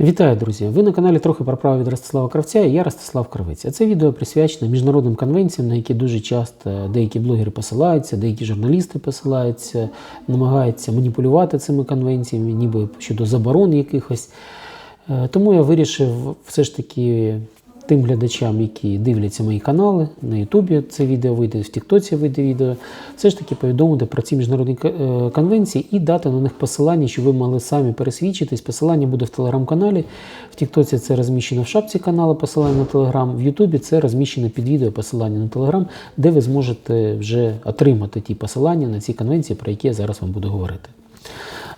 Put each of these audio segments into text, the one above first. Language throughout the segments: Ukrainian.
Вітаю, друзі! Ви на каналі трохи про право від Ростислава Кравця і я Ростислав Кравець. А це відео присвячено міжнародним конвенціям, на які дуже часто деякі блогери посилаються, деякі журналісти посилаються, намагаються маніпулювати цими конвенціями, ніби щодо заборон якихось. Е, Тому я вирішив все ж таки тим глядачам, які дивляться мої канали, на Ютубі це відео вийде, в Тіктоці вийде відео, все ж таки повідомити про ці міжнародні е, конвенції і дати на них посилання, щоб ви могли самі пересвідчитись. Посилання буде в телеграм-каналі. В Тіктоці це розміщено в шапці каналу, посилання на Телеграм. В Ютубі це розміщено під відео посилання на Телеграм, де ви зможете вже отримати ті посилання на ці конвенції, про які я зараз вам буду говорити.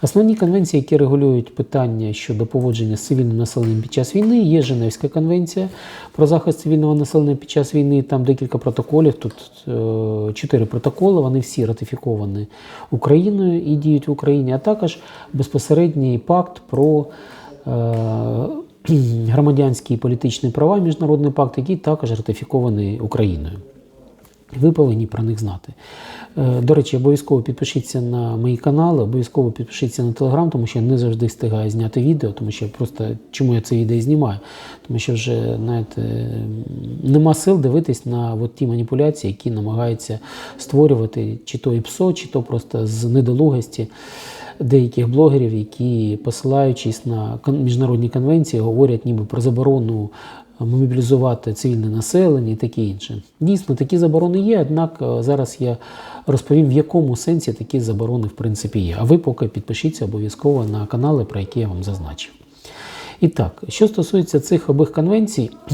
Основні конвенції, які регулюють питання щодо поводження з цивільним населенням під час війни, є Женевська конвенція про захист цивільного населення під час війни. Там декілька протоколів. Тут е, чотири протоколи. Вони всі ратифіковані Україною і діють в Україні, а також безпосередній пакт про е, громадянські і політичні права, міжнародний пакт, який також ратифікований Україною. Ви повинні про них знати. Е, До речі, обов'язково підпишіться на мої канали, обов'язково підпишіться на телеграм, тому що я не завжди встигаю зняти відео, тому що просто чому я це відео знімаю? Тому що вже знаєте, нема сил дивитись на от ті маніпуляції, які намагаються створювати чи то ІПСО, чи то просто з недолугості деяких блогерів, які, посилаючись на міжнародні конвенції, говорять ніби про заборону мобілізувати цивільне населення і таке інше. Дійсно, такі заборони є, однак е, зараз я розповім, в якому сенсі такі заборони в принципі є. А ви поки підпишіться обов'язково на канали, про які я вам зазначив. І так, що стосується цих обох конвенцій,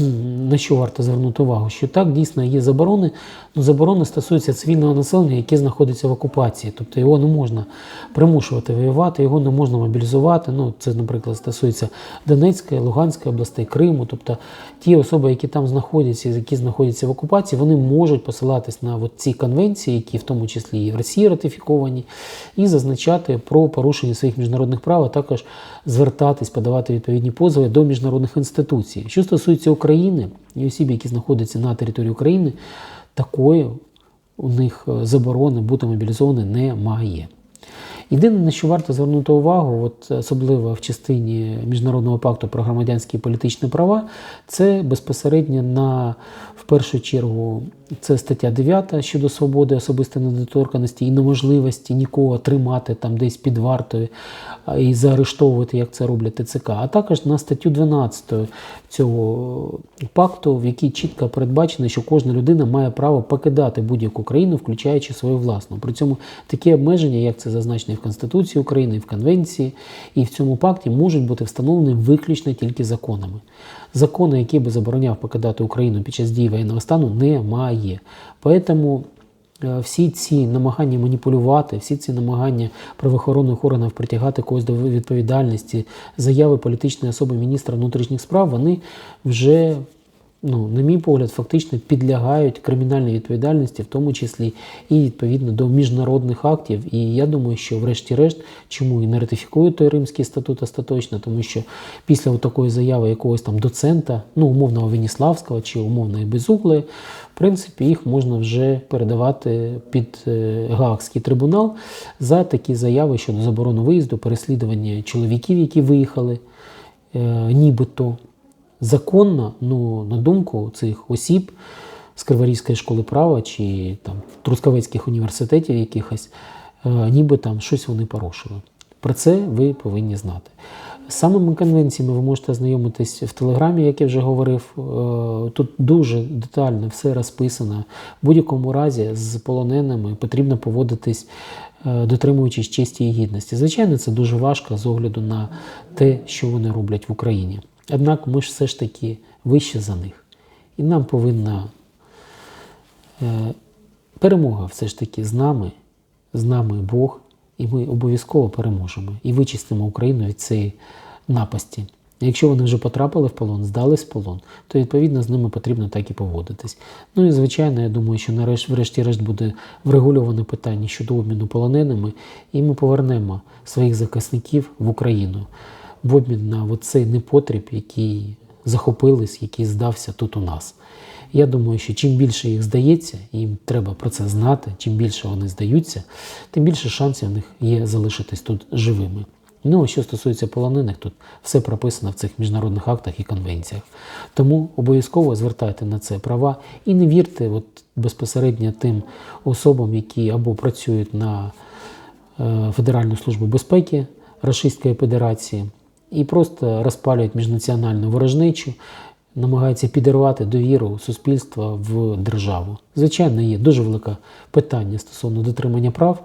на що варто звернути увагу, що так дійсно є заборони, але заборони стосуються цивільного населення, яке знаходиться в окупації. Тобто його не можна примушувати воювати, його не можна мобілізувати. Ну, це, наприклад, стосується Донецької, Луганської областей, Криму. Тобто ті особи, які там знаходяться, які знаходяться в окупації, вони можуть посилатись на от ці конвенції, які в тому числі і в Росії ратифіковані, і зазначати про порушення своїх міжнародних прав, а також звертатись, подавати відповідні позови до міжнародних інституцій. Що стосується України і осіб, які знаходяться на території України, такої у них е, заборони бути мобілізовані немає. Єдине, на що варто звернути увагу, от особливо в частині Міжнародного пакту про громадянські і політичні права, це безпосередньо на в першу чергу це стаття 9 щодо свободи особистої недоторканості і неможливості нікого тримати там десь під вартою і заарештовувати, як це роблять ТЦК, а також на статтю 12 цього пакту, в якій чітко передбачено, що кожна людина має право покидати будь-яку країну, включаючи свою власну. При цьому такі обмеження, як це зазначено Конституції України, і в Конвенції, і в цьому пакті, можуть бути встановлені виключно тільки законами. Закону, який би забороняв покидати Україну під час дії воєнного стану, немає. Поэтому е, всі ці намагання маніпулювати, всі ці намагання правоохоронних органів притягати когось до відповідальності, заяви політичної особи міністра внутрішніх справ, вони вже, ну, на мій погляд, фактично підлягають кримінальній відповідальності, в тому числі і відповідно до міжнародних актів. І я думаю, що, врешті-решт, чому і не ратифікують той Римський статут остаточно, тому що після такої заяви якогось там доцента, ну умовного Веніславського чи умовної Безуглої, в принципі, їх можна вже передавати під е, Гаагський трибунал за такі заяви щодо заборони виїзду, переслідування чоловіків, які виїхали, е, нібито законно, ну, на думку цих осіб з Криворізької школи права чи там Трускавецьких університетів якихось, е, ніби там щось вони порушили. Про це ви повинні знати. З самими конвенціями ви можете ознайомитись в Телеграмі, як я вже говорив. Е, Тут дуже детально все розписано. В будь-якому разі з полоненими потрібно поводитись, е, дотримуючись честі і гідності. Звичайно, це дуже важко з огляду на те, що вони роблять в Україні. Однак ми ж все ж таки вище за них. І нам повинна е, перемога все ж таки з нами, з нами Бог, і ми обов'язково переможемо і вичистимо Україну від цієї напасті. Якщо вони вже потрапили в полон, здались в полон, то відповідно з ними потрібно так і поводитись. Ну і звичайно, я думаю, що нарешті, врешті-решт буде врегульоване питання щодо обміну полоненими, і ми повернемо своїх захисників в Україну в обмін на цей непотріб, який захопились, який здався тут у нас. Я думаю, що чим більше їх здається, їм треба про це знати, чим більше вони здаються, тим більше шансів у них є залишитись тут живими. Ну, що стосується полонених, тут все прописано в цих міжнародних актах і конвенціях. Тому обов'язково звертайте на це права і не вірте от, безпосередньо тим особам, які або працюють на е, Федеральну службу безпеки Російської Федерації і просто розпалюють міжнаціональну ворожнечу, намагаються підірвати довіру суспільства в державу. Звичайно, є дуже велике питання стосовно дотримання прав.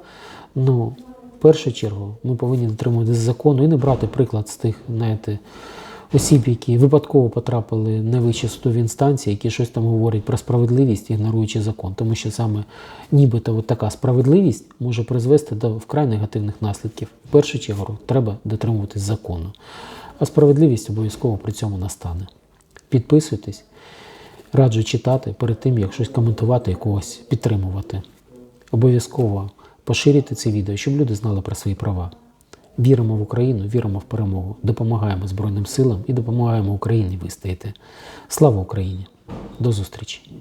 Ну, в першу чергу ми повинні дотримуватися закону і не брати приклад з тих, знаєте, осіб, які випадково потрапили на вищі судові інстанції, які щось там говорять про справедливість, ігноруючи закон. Тому що саме нібито от така справедливість може призвести до вкрай негативних наслідків. В першу чергу треба дотримуватись закону. А справедливість обов'язково при цьому настане. Підписуйтесь, раджу читати перед тим, як щось коментувати і когось підтримувати. Обов'язково поширюйте це відео, щоб люди знали про свої права. Віримо в Україну, віримо в перемогу, допомагаємо Збройним силам і допомагаємо Україні вистояти. Слава Україні! До зустрічі!